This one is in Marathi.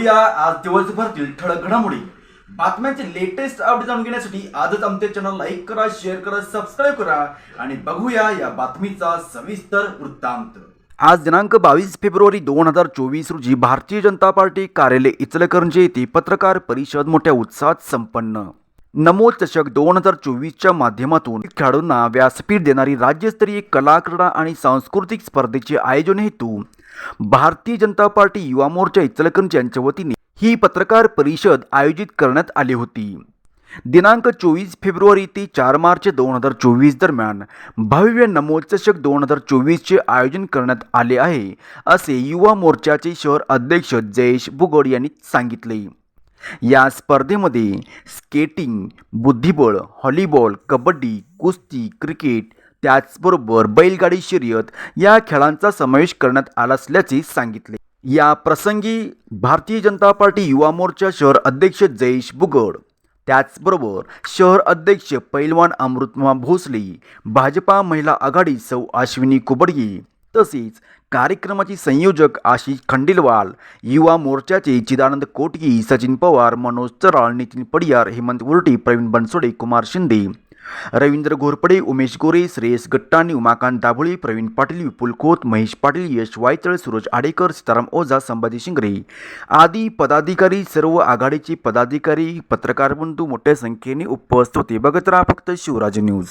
बघूया. आज दिवसभरातील ठळक घडामोडी. बातम्यांचे लेटेस्ट अपडेट जाणून घेण्यासाठी आजच आमच्या चॅनल लाईक करा शेअर करा सबस्क्राईब करा आणि बघूया या बातमीचा सविस्तर वृत्तांत. आज दिनांक बावीस फेब्रुवारी दोन हजार चोवीस रोजी भारतीय जनता पार्टी कार्यालय इचलकरंजी येथे पत्रकार परिषद मोठ्या उत्साहात संपन्न. नमो चषक दोन हजार चोवीसच्या माध्यमातून खेळाडूंना व्यासपीठ देणारी राज्यस्तरीय कला क्रीडा आणि सांस्कृतिक स्पर्धेचे आयोजन हेतू भारतीय जनता पार्टी युवा मोर्चा इचलकरंज यांच्या वतीने ही पत्रकार परिषद आयोजित करण्यात आली होती. दिनांक चोवीस फेब्रुवारी ते चार मार्च दोन हजार चोवीस दरम्यान भव्य नमोत्सषक दोन हजार चोवीसचे आयोजन करण्यात आले आहे असे युवा मोर्चाचे शहर अध्यक्ष जयेश बुगड यांनी सांगितले. या स्पर्धेमध्ये स्केटिंग बुद्धिबळ हॉलीबॉल कबड्डी कुस्ती क्रिकेट त्याचबरोबर बैलगाडी शर्यत या खेळांचा समावेश करण्यात आला असल्याचे सांगितले. या प्रसंगी भारतीय जनता पार्टी युवा मोर्चा शहर अध्यक्ष जयेश बुगड त्याचबरोबर शहर अध्यक्ष पैलवान अमृतमा भोसले भाजपा महिला आघाडी सौ अश्विनी कुबडगे तसेच कार्यक्रमाचे संयोजक आशिष खंडेलवाल युवा मोर्चाचे चिदानंद कोटगी सचिन पवार मनोज चराळ नितीन पडियार हेमंत उर्टी प्रवीण बनसोडे कुमार शिंदे रवींद्र घोरपडे उमेश गोरे श्रेयस गट्टाणी उमाकांत दाभोळे प्रवीण पाटील विपुल खोत महेश पाटील यश वायतळ सूरज आडेकर सीताराम ओझा संभाजी शिंगरे. आदी पदाधिकारी सर्व आघाडीचे पदाधिकारी पत्रकार बंधू मोठ्या संख्येने उपस्थित होते. बघत राहा फक्त शिवराज न्यूज.